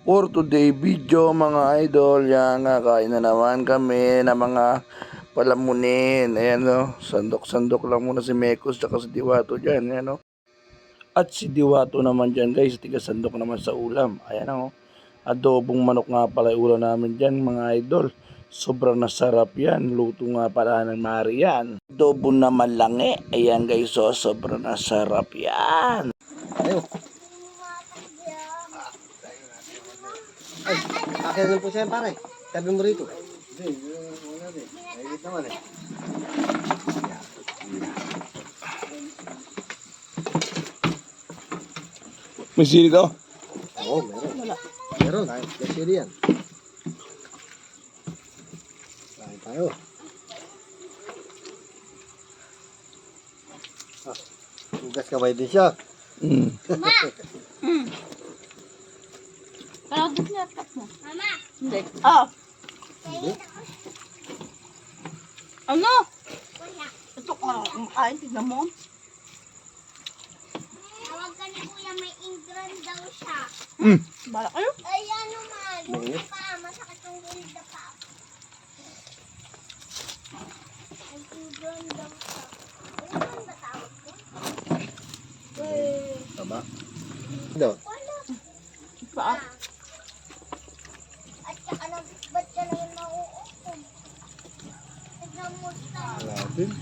for today video mga idol. Yan nga, kain na naman kami na mga palamunin. Ayan o, sandok-sandok lang muna si Mekos tsaka si Diwato dyan. Ayan o. At si Diwato naman dyan guys, tiga sandok naman sa ulam. Ayan o. Adobong manok nga pala ulam namin dyan mga idol. Sobrang nasarap yan. Luto nga pala ng Marian. Adobo na malangi. Ayan guys, so sobrang nasarap yan. Ayo. Na po siya pare. Sabi mo rito. May sili ka? Oo, meron. Wala. Meron. Kasi yan. Kain tayo. Ah, Hugas kamay din siya. Mm. Gusto niya tap mo. Mama! Hindi. Ah! Ano? Ito ka, kumakain, tignan mo. Tawag ka ni Kuya, may ingran daw siya. Mm. Bala kayo. Ay, ano man, yung pa, masakit yung gilda pa. May ingran daw siya. Ano ba tawag ko? Eh, Tama. Ito. wala. Paa. At saka na, ba't ka na yung nauukom? Tignan mo sa, Wala din. ano?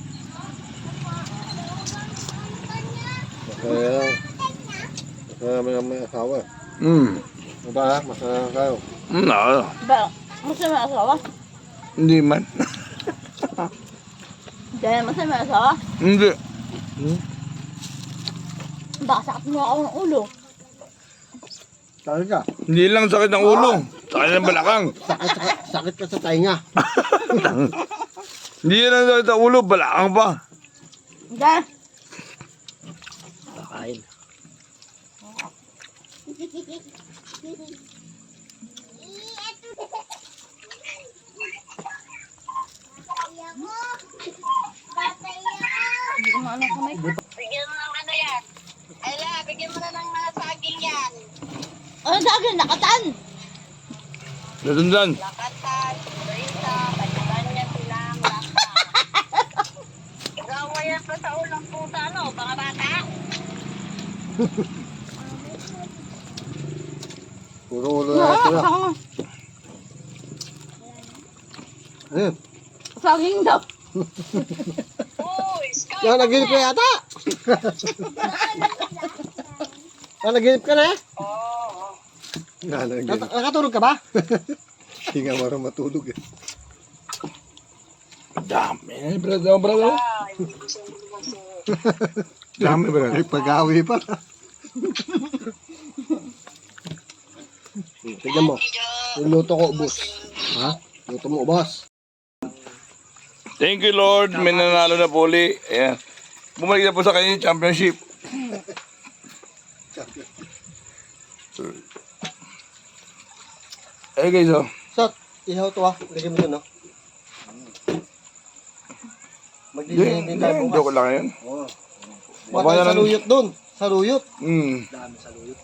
Masaya. Masaya may, may asawa. Mm. Ano ba ha? Masaya kayo. Mm, no. Ba, masaya may asawa? Hindi man. Dahil masaya may asawa? Hindi. Baka sakit mo ako ng ulo. Sakit ka. Hindi lang sakit ng ulo. Sakit ng balakang. Sakit, sakit, sakit ka sa tainga. Hindi lang sakit ng ulo, balakang pa. Kakain. Hindi ko. Bigyan mo ng ano yan. Ella, bigyan mo na ng mga saging yan. Ano sa akin? Nakatan! Natundan. Lakatan, rita, kanya-kanya silang lasa. Ikaw mo yan pa sa ulang puta, ano? Mga bata? Puro ulo na sila. Ah, Ayun. Saging daw. Yan, naginip ka yata. Ah, naginip ka na eh? Oo. Nakatulog ka ba? Hindi nga marang matulog eh. Dami. Ay, gusto mo kasi. Dami, brado. Ay, pag-awi pa. Tignan mo. Yung luto ko, boss. Ha? Luto mo, boss. Thank you, Lord. May nanalo na po uli. Ayan. Bumalik na po sa kanya yung championship. Ay guys, oh. Sot, ihaw to ah. Lagyan mo dun, no? Hindi, Maglilihin din tayo bukas. Joke lang yun. Oo. Na sa lang. luyot dun. Sa luyot. Hmm. Dami sa luyot.